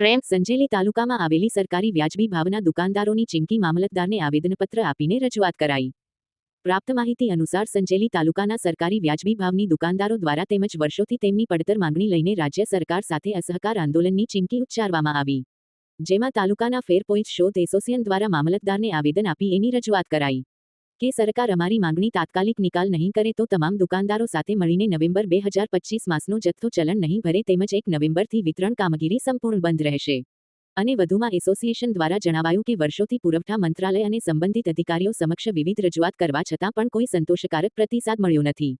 પ્રેમ સંજેલી તાલુકામાં આવેલી સરકારી વ્યાજબી ભાવના દુકાનદારોની ચીમકી મામલતદારને આવેદનપત્ર આપીને રજૂઆત કરાઈ. પ્રાપ્ત માહિતી અનુસાર સંજેલી તાલુકાના સરકારી વ્યાજબી ભાવની દુકાનદારો દ્વારા તેમજ વર્ષોથી તેમની પડતર માંગણી લઈને રાજ્ય સરકાર સાથે અસહકાર આંદોલનની ચીમકી ઉચ્ચારવામાં આવી. જેમાં તાલુકાના ફેરપોઇન્ટ શોધ એસોસિએશન દ્વારા મામલતદારને આવેદન આપી એની રજૂઆત કરાઈ. કે સરકાર અમારી માંગણી તાત્કાલિક નિકાલ નહીં કરે તો તમામ દુકાનદારો સાથે મળીને નવેમ્બર બે હજાર પચીસ માસનો જથ્થો ચલણ નહીં ભરે તેમજ એક નવેમ્બરથી વિતરણ કામગીરી સંપૂર્ણ બંધ રહેશે. અને વધુમાં એસોસિએશન દ્વારા જણાવાયું કે વર્ષોથી પુરવઠા મંત્રાલય અને સંબંધિત અધિકારીઓ સમક્ષ વિવિધ રજૂઆત કરવા છતાં પણ કોઈ સંતોષકારક પ્રતિસાદ મળ્યો નથી.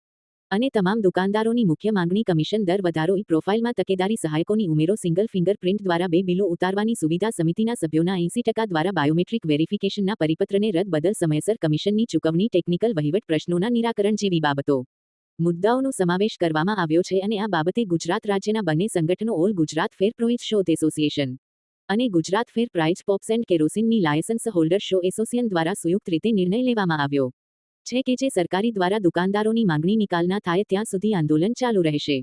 અને તમામ દુકાનદારોની મુખ્ય માંગણી કમિશન દર વધારો ઈ પ્રોફાઇલમાં તકેદારી સહાયકોની ઉમેરો સિંગલ ફિંગરપ્રિન્ટ દ્વારા બે બિલો ઉતારવાની સુવિધા સમિતિના સભ્યોના એંસી ટકા દ્વારા બાયોમેટ્રિક વેરિફિકેશનના પરિપત્રને રદ બદલ સમયસર કમિશનની ચૂકવણી ટેકનિકલ વહીવટ પ્રશ્નોના નિરાકરણ જેવી બાબતો. મુદ્દાઓનો સમાવેશ કરવામાં આવ્યો છે અને આ બાબતે ગુજરાત રાજ્યના બંને સંગઠનો ઓલ ગુજરાત ફેર પ્રોઇઝ શોધ એસોસિએશન અને Gujarat fair price shops and કેરોસીનની licence holder શો એસોસિએશન દ્વારા સંયુક્ત રીતે નિર્ણય લેવામાં આવ્યો. છે કે જે સરકારી દ્વારા દુકાનદારોની માંગણી નિકાલના થાય ત્યાં સુધી આંદોલન ચાલુ રહેશે.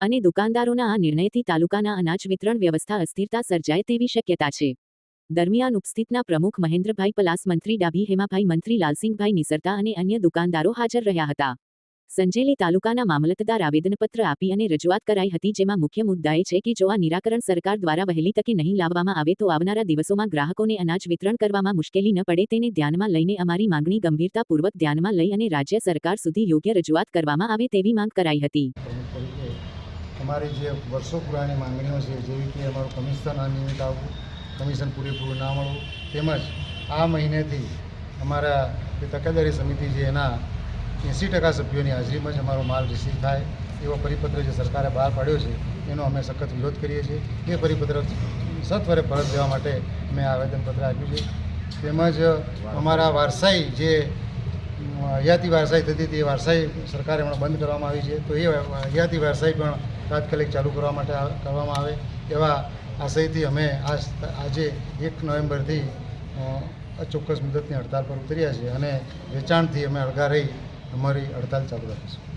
અને દુકાનદારોના આ નિર્ણયથી તાલુકાના અનાજ વિતરણ વ્યવસ્થા અસ્થિરતા સર્જાય તેવી શક્યતા છે. દરમિયાન ઉપસ્થિતના પ્રમુખ મહેન્દ્રભાઈ પલાસ, મંત્રી ડાભી, હેમાભાઈ, મંત્રી લાલસિંહભાઈ નિસરતા અને અન્ય દુકાનદારો હાજર રહ્યા હતા. સંજેલી તાલુકાના મામલતદાર આવેદનપત્ર આપી અને રજૂઆત કરાઈ હતી જેમાં મુખ્ય મુદ્દા એ છે કે જો આ નિરાકરણ સરકાર દ્વારા વહેલી તકે નહીં લાવવામાં આવે તો આવનારા દિવસોમાં ગ્રાહકોને અનાજ વિતરણ કરવામાં મુશ્કેલી ન પડે તેને ધ્યાનમાં લઈને અમારી માંગણી ગંભીરતાપૂર્વક ધ્યાનમાં લઈ અને રાજ્ય સરકાર સુધી યોગ્ય રજૂઆત કરવામાં આવે તેવી માંગ કરાઈ હતી. અમારી જે વર્ષો પુરાણી માંગણીઓ છે, જેવી કે અમારું કમિશન અનિયમિત આવવું, કમિશન પૂરેપૂરું ના મળવું, તેમજ આ મહિનેથી અમારા તકેદારી સમિતિ છે, એના એંસી ટકા સભ્યોની હાજરીમાં જ અમારો માલ રિસીવ થાય એવો પરિપત્ર જે સરકારે બહાર પાડ્યો છે, એનો અમે સખત વિરોધ કરીએ છીએ. એ પરિપત્ર સત્વરે પરત દેવા માટે મેં આવેદનપત્ર આપ્યું છે. તેમજ અમારા વારસાઈ જે હયાતી વારસાઈ થતી હતી એ વારસાઈ સરકારે હમણાં બંધ કરવામાં આવી છે. તો એ હયાતી વારસાઈ પણ તાત્કાલિક ચાલુ કરવા માટે કરવામાં આવે એવા આશયથી અમે આજ એક નવેમ્બરથી ચોક્કસ મુદતની હડતાલ પર ઉતર્યા છીએ અને વેચાણથી અમે અળગા રહી અમારી હડતાલ ચાલુ રાખીશું.